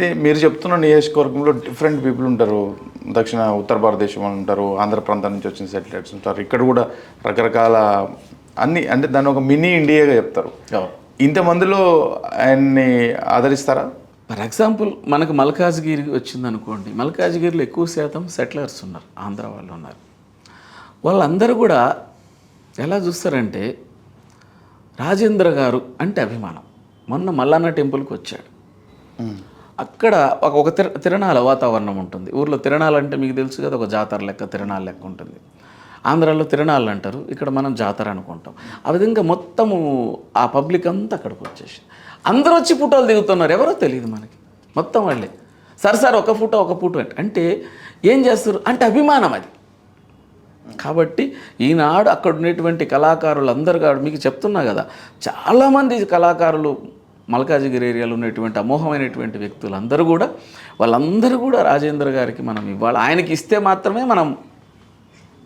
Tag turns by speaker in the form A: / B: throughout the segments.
A: అయితే మీరు చెప్తున్న నియోజకవర్గంలో డిఫరెంట్ పీపుల్ ఉంటారు. దక్షిణ ఉత్తర భారతదేశం వాళ్ళు ఉంటారు. ఆంధ్ర ప్రాంతం నుంచి వచ్చిన సెటిలైట్స్ ఉంటారు. ఇక్కడ కూడా రకరకాల అన్ని అంటే దాన్ని ఒక మినీ ఇండియాగా చెప్తారు. ఇంతమందిలో ఆయన్ని ఆదరిస్తారా?
B: ఫర్ ఎగ్జాంపుల్ మనకు మల్కాజ్గిరి వచ్చింది అనుకోండి మల్కాజ్గిరిలో ఎక్కువ శాతం సెటిలర్స్ ఉన్నారు. ఆంధ్ర వాళ్ళు ఉన్నారు. వాళ్ళందరూ కూడా ఎలా చూస్తారంటే రాజేంద్ర గారు అంటే అభిమానం. మొన్న మల్లన్న టెంపుల్కి వచ్చాడు. అక్కడ ఒక ఒక తిర తిరణాల వాతావరణం ఉంటుంది. ఊర్లో తిరణాలు అంటే మీకు తెలుసు కదా ఒక జాతర లెక్క తిరణాల లెక్క ఉంటుంది. ఆంధ్రాలో తిరణాలు అంటారు ఇక్కడ మనం జాతర అనుకుంటాం. ఆ విధంగా మొత్తము ఆ పబ్లిక్ అంతా అక్కడికి వచ్చేసి అందరూ వచ్చి ఫోటోలు దిగుతున్నారు ఎవరో తెలియదు మనకి. మొత్తం వాళ్ళే. సార్ సార్ ఒక ఫోటో ఒక ఫోటో అంటే అంటే ఏం చేస్తారు? అంటే అభిమానం అది. కాబట్టి ఈనాడు అక్కడ ఉండేటువంటి కళాకారులు అందరు కాదు మీకు చెప్తున్నా కదా చాలామంది కళాకారులు మల్కాజిగిరి ఏరియాలో ఉన్నటువంటి అమోఘమైనటువంటి వ్యక్తులు అందరూ కూడా వాళ్ళందరూ కూడా రాజేంద్ర గారికి మనం ఇవ్వాలి. ఆయనకి ఇస్తే మాత్రమే మనం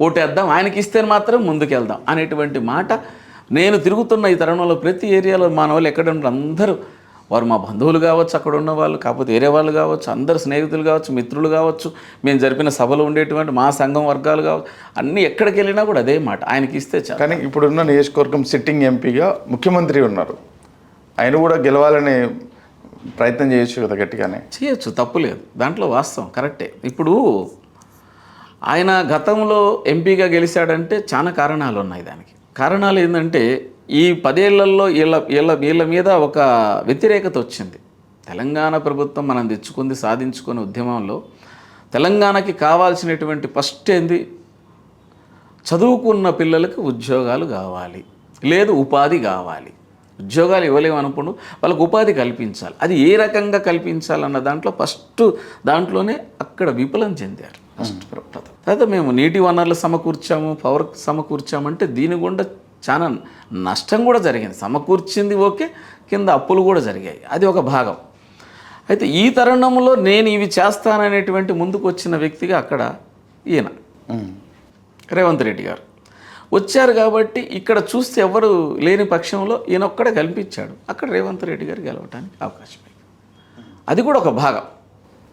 B: ఓటేద్దాం ఆయనకి ఇస్తే మాత్రం ముందుకెళ్దాం అనేటువంటి మాట నేను తిరుగుతున్న ఈ తరుణంలో ప్రతి ఏరియాలో మన వాళ్ళు ఎక్కడ ఉంటారు అందరూ వారు మా బంధువులు కావచ్చు అక్కడ ఉన్న వాళ్ళు కాకపోతే వేరే వాళ్ళు కావచ్చు అందరు స్నేహితులు కావచ్చు మిత్రులు కావచ్చు మేము జరిపిన సభలో ఉండేటువంటి మా సంఘం వర్గాలు కావచ్చు అన్నీ ఎక్కడికి వెళ్ళినా కూడా అదే మాట. ఆయనకి ఇస్తే చాలు.
A: కానీ ఇప్పుడున్న నియోజకవర్గం సిట్టింగ్ ఎంపీగా ముఖ్యమంత్రి ఉన్నారు. ఆయన కూడా గెలవాలని ప్రయత్నం చేయొచ్చు కదా గట్టిగానే?
B: చేయొచ్చు తప్పు లేదు. దాంట్లో వాస్తవం కరెక్టే. ఇప్పుడు ఆయన గతంలో ఎంపీగా గెలిచాడంటే చాలా కారణాలు ఉన్నాయి దానికి. కారణాలు ఏంటంటే ఈ పదేళ్ళలో వీళ్ళ వీళ్ళ వీళ్ళ మీద ఒక వ్యతిరేకత వచ్చింది. తెలంగాణ ప్రభుత్వం మనం తెచ్చుకుంది సాధించుకునే ఉద్యమంలో తెలంగాణకి కావాల్సినటువంటి ఫస్ట్ ఏంది? చదువుకున్న పిల్లలకు ఉద్యోగాలు కావాలి. లేదు ఉపాధి కావాలి. ఉద్యోగాలు ఇవ్వలేము అనుకున్నాడు వాళ్ళకు ఉపాధి కల్పించాలి. అది ఏ రకంగా కల్పించాలన్న దాంట్లో ఫస్ట్ దాంట్లోనే అక్కడ విఫలం చెందారు. ఫస్ట్ ప్రథమ. తర్వాత మేము నీటి వనరులు సమకూర్చాము పవర్ సమకూర్చామంటే దీని గుండా చాలా నష్టం కూడా జరిగింది. సమకూర్చింది ఓకే కింద అప్పులు కూడా జరిగాయి. అది ఒక భాగం. అయితే ఈ తరుణంలో నేను ఇవి చేస్తాననేటువంటి ముందుకు వచ్చిన వ్యక్తిగా అక్కడ ఈయన. రేవంత్ రెడ్డి గారు. వచ్చారు కాబట్టి ఇక్కడ చూస్తే ఎవరు లేని పక్షంలో ఈయన ఒక్కడే కల్పించాడు. అక్కడ రేవంత్ రెడ్డి గారు గెలవడానికి అవకాశం. అది కూడా ఒక భాగం.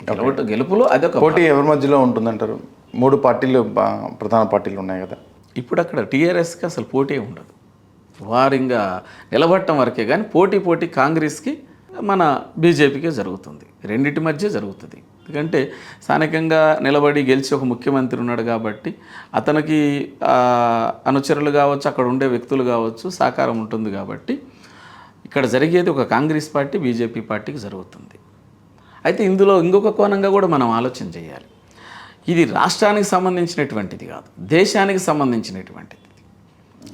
B: గెలవట గెలుపులో అది ఒక
A: పోటీ ఎవరి మధ్యలో ఉంటుందంటారు? మూడు పార్టీలు ప్రధాన పార్టీలు ఉన్నాయి కదా.
B: ఇప్పుడు అక్కడ టీఆర్ఎస్కి అసలు పోటీ ఉండదు. వారు ఇంకా నిలబడటం వరకే కానీ పోటీ పోటీ కాంగ్రెస్కి మన బీజేపీకే జరుగుతుంది. రెండింటి మధ్య జరుగుతుంది. ఎందుకంటే స్థానికంగా నిలబడి గెలిచి ఒక ముఖ్యమంత్రి ఉన్నాడు కాబట్టి అతనికి అనుచరులు కావచ్చు అక్కడ ఉండే వ్యక్తులు కావచ్చు సహకారం ఉంటుంది కాబట్టి ఇక్కడ జరిగేది ఒక కాంగ్రెస్ పార్టీ బీజేపీ పార్టీకి జరుగుతుంది. అయితే ఇందులో ఇంకొక కోణంగా కూడా మనం ఆలోచన చేయాలి. ఇది రాష్ట్రానికి సంబంధించినటువంటిది కాదు దేశానికి సంబంధించినటువంటిది.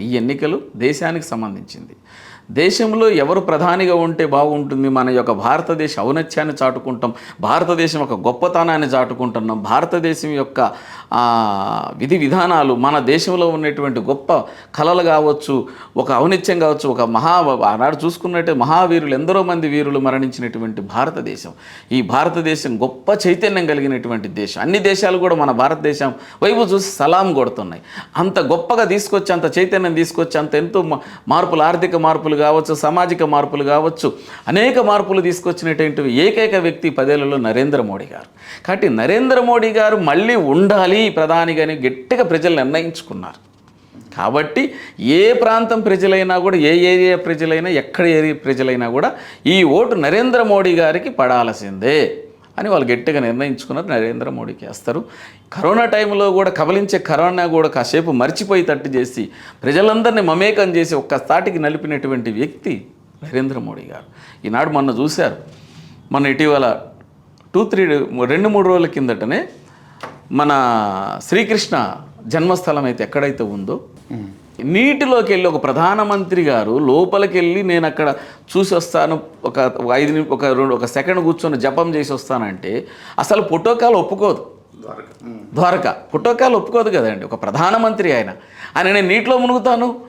B: ఈ ఎన్నికలు దేశానికి సంబంధించింది. దేశంలో ఎవరు ప్రధానిగా ఉంటే బాగుంటుంది? మన యొక్క భారతదేశ ఔన్నత్యాన్ని చాటుకుంటాం. భారతదేశం యొక్క గొప్పతనాన్ని చాటుకుంటున్నాం. భారతదేశం యొక్క విధి విధానాలు మన దేశంలో ఉన్నటువంటి గొప్ప కళలు కావచ్చు ఒక ఔన్నత్యం కావచ్చు ఒక మహా ఆనాడు చూసుకున్నట్టే మహావీరులు ఎందరో మంది వీరులు మరణించినటువంటి భారతదేశం. ఈ భారతదేశం గొప్ప చైతన్యం కలిగినటువంటి దేశం. అన్ని దేశాలు కూడా మన భారతదేశం వైపు చూసి సలాం కొడుతున్నాయి. అంత గొప్పగా తీసుకొచ్చి అంత చైతన్యం తీసుకొచ్చి అంత ఎంతో మార్పులు ఆర్థిక మార్పులు కావచ్చు సామాజిక మార్పులు కావచ్చు అనేక మార్పులు తీసుకొచ్చినటువంటి ఏకైక వ్యక్తి పదేళ్ళలో నరేంద్ర మోడీ గారు. కాబట్టి నరేంద్ర మోడీ గారు మళ్ళీ ఉండాలి ప్రధానిగాని గట్టిగా ప్రజలు నిర్ణయించుకున్నారు. కాబట్టి ఏ ప్రాంతం ప్రజలైనా కూడా ఏ ఏరియా ప్రజలైనా ఎక్కడ ఏరియా ప్రజలైనా కూడా ఈ ఓటు నరేంద్ర మోడీ గారికి పడాల్సిందే. అని వాళ్ళు గట్టిగా నిర్ణయించుకున్నారు నరేంద్ర మోడీకి వేస్తారు కరోనా టైంలో కూడా కబలించే కరోనా కూడా కాసేపు మర్చిపోయి తట్టు చేసి ప్రజలందరినీ మమేకం చేసి ఒక్కసాటికి నలిపినటువంటి వ్యక్తి నరేంద్ర మోడీ గారు. ఈనాడు మొన్న చూశారు. మొన్న ఇటీవల టూ త్రీ రెండు మూడు రోజుల కిందటనే మన శ్రీకృష్ణ జన్మస్థలం అయితే ఎక్కడైతే ఉందో నీటిలోకి వెళ్ళి ఒక ప్రధానమంత్రి గారు లోపలికి వెళ్ళి నేను అక్కడ చూసి వస్తాను ఒక ఐదు ఒక రెండు ఒక సెకండ్ కూర్చొని జపం చేసి వస్తానంటే అసలు పుట్టోకాలు ఒప్పుకోదు. ద్వారక. పుట్టోకాలు ఒప్పుకోదు కదండి. ఒక ప్రధానమంత్రి ఆయన. ఆయన నేను నీటిలో మునుగుతాను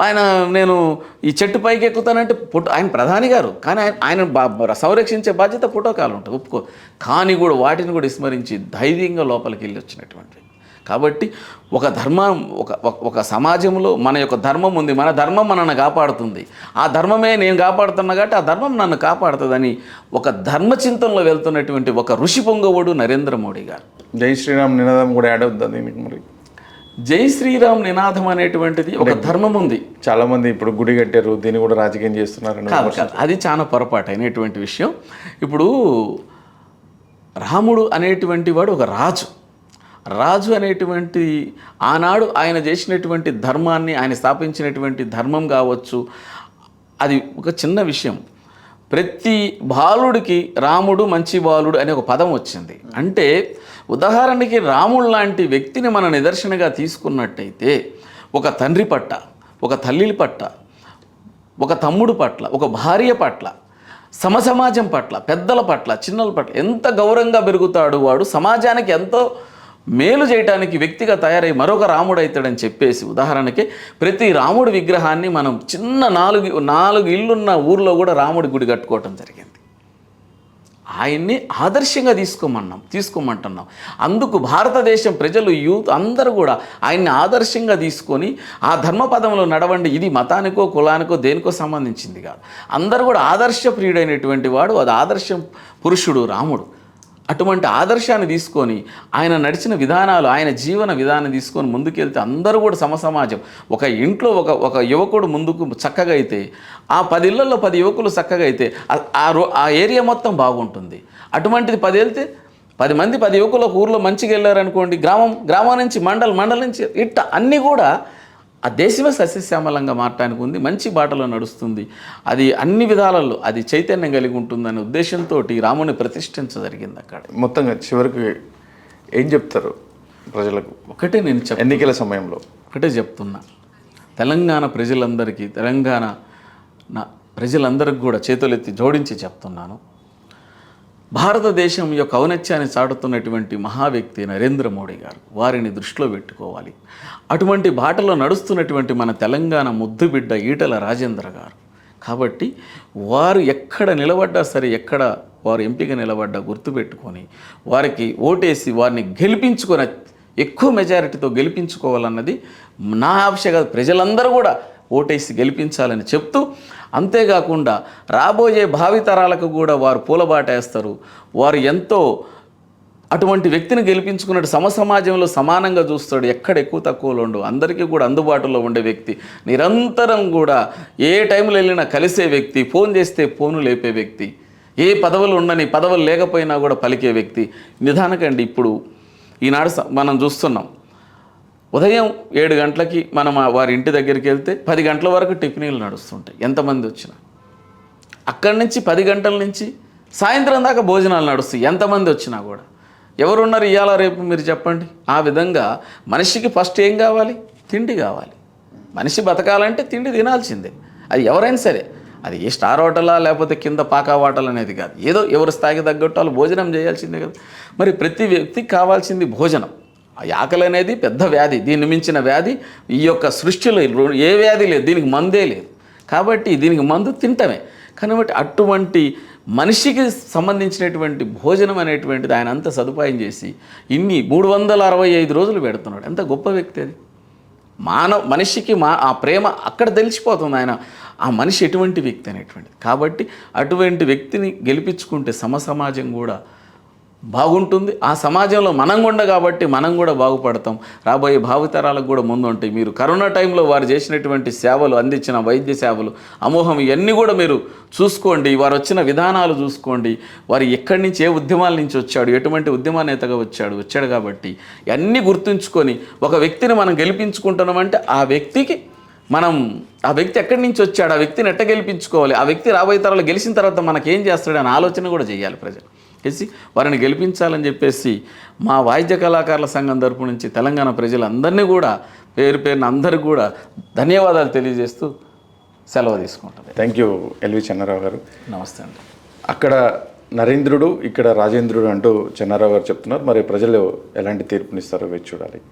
B: ఆయన నేను ఈ చెట్టు పైకి ఎక్కుతానంటే పుట్ట ఆయన ప్రధాని గారు. కానీ ఆయన ఆయన బా- సంరక్షించే బాధ్యత పుట్టోకాలు ఉంటుంది ఒప్పుకో. కానీ కూడా వాటిని కూడా విస్మరించి ధైర్యంగా లోపలికి వెళ్ళి వచ్చినటువంటి కాబట్టి ఒక ధర్మం ఒక ఒక- సమాజంలో మన యొక్క ధర్మం ఉంది మన ధర్మం మనల్ని కాపాడుతుంది. ఆ ధర్మమే నేను కాపాడుతున్నా కాబట్టి ఆ ధర్మం నన్ను కాపాడుతుందని ఒక ధర్మ చింతనలో వెళ్తున్నటువంటి ఒక ఋషి పొంగవుడు నరేంద్ర మోడీ గారు.
A: జై శ్రీరామ్ నినాదం కూడా యాడ్ అవుతుంది దీనికి మరి.
B: జై శ్రీరామ్ నినాదం అనేటువంటిది ఒక ధర్మం ఉంది.
A: చాలా మంది ఇప్పుడు గుడి కట్టారు దీన్ని కూడా రాజకీయం
B: కాదు కాదు అది చాలా పొరపాటు అయినటువంటి విషయం. ఇప్పుడు రాముడు అనేటువంటి వాడు ఒక రాజు. రాజు అనేటువంటి ఆనాడు ఆయన చేసినటువంటి ధర్మాన్ని ఆయన స్థాపించినటువంటి ధర్మం కావచ్చు అది ఒక చిన్న విషయం. ప్రతి బాలుడికి రాముడు మంచి బాలుడు అనే ఒక పదం వచ్చింది. అంటే ఉదాహరణకి రాముడు లాంటి వ్యక్తిని మన నిదర్శనగా తీసుకున్నట్టయితే ఒక తండ్రి పట్ల ఒక తల్లి పట్ల ఒక తమ్ముడు పట్ల ఒక భార్య పట్ల సమసమాజం పట్ల పెద్దల పట్ల చిన్నల పట్ల ఎంత గౌరవంగా పెరుగుతాడు వాడు సమాజానికి ఎంతో మేలు చేయటానికి వ్యక్తిగా తయారై మరొక రాముడు అవుతాడని చెప్పేసి ఉదాహరణకి ప్రతి రాముడి విగ్రహాన్ని మనం చిన్న నాలుగు నాలుగు ఇల్లున్న ఊర్లో కూడా రాముడి గుడి కట్టుకోవటం జరిగింది. ఆయన్ని ఆదర్శంగా తీసుకోమన్నాం తీసుకోమంటున్నాం. అందుకు భారతదేశం ప్రజలు యూత్ అందరూ కూడా ఆయన్ని ఆదర్శంగా తీసుకొని ఆ ధర్మపదంలో నడవండి. ఇది మతానికో కులానికో దేనికో సంబంధించింది కాదు. అందరూ కూడా ఆదర్శ ప్రియుడైనటువంటి వాడు అది ఆదర్శం పురుషుడు రాముడు. అటువంటి ఆదర్శాన్ని తీసుకొని ఆయన నడిచిన విధానాలు ఆయన జీవన విధానం తీసుకొని ముందుకెళ్తే అందరూ కూడా సమసమాజం. ఒక ఇంట్లో ఒక ఒక యువకుడు ముందుకు చక్కగా అయితే ఆ పది ఇళ్ళలో పది యువకులు చక్కగా అయితే ఆ- ఆ రో ఆ ఏరియా మొత్తం బాగుంటుంది. అటువంటిది పది వెళ్తే పది మంది పది యువకులు ఒక ఊర్లో మంచిగా వెళ్ళారనుకోండి గ్రామం గ్రామం నుంచి మండల్ మండలం నుంచి ఇట్ట అన్నీ కూడా ఆ దేశమే సస్యశ్యామలంగా మారటానికి ఉంది మంచి బాటలో నడుస్తుంది. అది అన్ని విధాలలో అది చైతన్యం కలిగి ఉంటుందనే ఉద్దేశంతో రాముని ప్రతిష్ఠించ జరిగింది అక్కడ.
A: మొత్తంగా చివరికి ఏం చెప్తారు ప్రజలకు?
B: ఒకటే నేను చెప్
A: ఎన్నికల సమయంలో.
B: ఒకటే చెప్తున్నా. తెలంగాణ ప్రజలందరికీ తెలంగాణ నా ప్రజలందరికీ కూడా చేతులెత్తి జోడించి చెప్తున్నాను. భారతదేశం యొక్క ఔన్నత్యాన్ని చాటుతున్నటువంటి మహా వ్యక్తి నరేంద్ర మోడీ గారు. వారిని దృష్టిలో పెట్టుకోవాలి. అటువంటి బాటలో నడుస్తున్నటువంటి మన తెలంగాణ ముద్దుబిడ్డ ఈటల రాజేంద్ర గారు. కాబట్టి వారు ఎక్కడ నిలబడ్డా సరే ఎక్కడ వారు ఎంపిక నిలబడ్డా గుర్తుపెట్టుకొని వారికి ఓటేసి వారిని గెలిపించుకొని ఎక్కువ మెజారిటీతో గెలిపించుకోవాలన్నది నా ఆశ కాదు. ప్రజలందరూ కూడా ఓటేసి గెలిపించాలని చెప్తూ అంతేకాకుండా రాబోయే భావితరాలకు కూడా వారు పూలబాట వేస్తారు. వారు ఎంతో అటువంటి వ్యక్తిని గెలిపించుకున్నట్టు సమసమాజంలో సమానంగా చూస్తాడు. ఎక్కడ ఎక్కువ తక్కువలో ఉండు. అందరికీ కూడా అందుబాటులో ఉండే వ్యక్తి. నిరంతరం కూడా ఏ టైంలో వెళ్ళినా కలిసే వ్యక్తి. ఫోన్ చేస్తే ఫోను లేపే వ్యక్తి. ఏ పదవులు ఉండని పదవులు లేకపోయినా కూడా పలికే వ్యక్తి. నిదానకండి ఇప్పుడు ఈనాడు స- మనం చూస్తున్నాం. ఉదయం ఏడు గంటలకి మనం వారి ఇంటి దగ్గరికి వెళ్తే పది గంటల వరకు టిఫినీలు నడుస్తుంటాయి. ఎంతమంది వచ్చినా. అక్కడి నుంచి పది గంటల నుంచి సాయంత్రం దాకా భోజనాలు నడుస్తాయి. ఎంతమంది వచ్చినా కూడా. ఎవరున్నారు? ఇవాళ రేపు మీరు చెప్పండి. ఆ విధంగా మనిషికి ఫస్ట్ ఏం కావాలి? తిండి కావాలి. మనిషి బతకాలంటే తిండి తినాల్సిందే. అది ఎవరైనా సరే. అది ఏ స్టార్ హోటలా లేకపోతే కింద పాకా హోటల్ అనేది కాదు. ఏదో ఎవరి స్థాయికి తగ్గట్టు వాళ్ళు భోజనం చేయాల్సిందే కదా. మరి ప్రతి వ్యక్తికి కావాల్సింది భోజనం. ఆకలి అనేది పెద్ద వ్యాధి దీన్ని మించిన వ్యాధి. ఈ యొక్క సృష్టిలో ఏ వ్యాధి లేదు దీనికి మందే లేదు. కాబట్టి దీనికి మందు తింటమే. కాబట్టి అటువంటి మనిషికి సంబంధించినటువంటి భోజనం అనేటువంటిది ఆయన అంత సదుపాయం చేసి ఇన్ని మూడు వందల అరవై ఐదు రోజులు పెడుతున్నాడు. ఎంత గొప్ప వ్యక్తి అది. మానవ మనిషికి మా ఆ ప్రేమ అక్కడ తెలిసిపోతుంది ఆయన. ఆ మనిషి ఎటువంటి వ్యక్తి అనేటువంటిది. కాబట్టి అటువంటి వ్యక్తిని గెలిపించుకుంటే సమసమాజం కూడా బాగుంటుంది. ఆ సమాజంలో మనం ఉండ కాబట్టి మనం కూడా బాగుపడతాం. రాబోయే భావితరాలకు కూడా ముందు ఉంటాయి. మీరు కరోనా టైంలో వారు చేసినటువంటి సేవలు అందించిన వైద్య సేవలు అమోహం ఇవన్నీ కూడా మీరు చూసుకోండి. వారు వచ్చిన విధానాలు చూసుకోండి. వారు ఎక్కడి నుంచి ఏ ఉద్యమాల నుంచి వచ్చాడు ఎటువంటి ఉద్యమ నేతగా వచ్చాడు వచ్చాడు కాబట్టి ఇవన్నీ గుర్తుంచుకొని ఒక వ్యక్తిని మనం గెలిపించుకుంటున్నామంటే ఆ వ్యక్తికి మనం ఆ వ్యక్తి ఎక్కడి నుంచి వచ్చాడు ఆ వ్యక్తిని ఎట్ట గెలిపించుకోవాలి ఆ వ్యక్తి రాబోయే తరాలు గెలిచిన తర్వాత మనకేం చేస్తాడు ఆలోచన కూడా చేయాలి ప్రజలు. చేసి వారిని గెలిపించాలని చెప్పేసి మా వాయిద్య కళాకారుల సంఘం తరపు నుంచి తెలంగాణ ప్రజలందరినీ కూడా పేరు పేరున అందరికీ కూడా ధన్యవాదాలు తెలియజేస్తూ సెలవు తీసుకుంటుంది
A: థ్యాంక్ యూ ఎల్వి చెన్నారావు గారు.
B: నమస్తే అండి.
A: అక్కడ నరేంద్రుడు ఇక్కడ రాజేంద్రుడు అంటూ చెన్నారావు గారు చెప్తున్నారు. మరి ప్రజలు ఎలాంటి తీర్పునిస్తారో వేచి చూడాలి.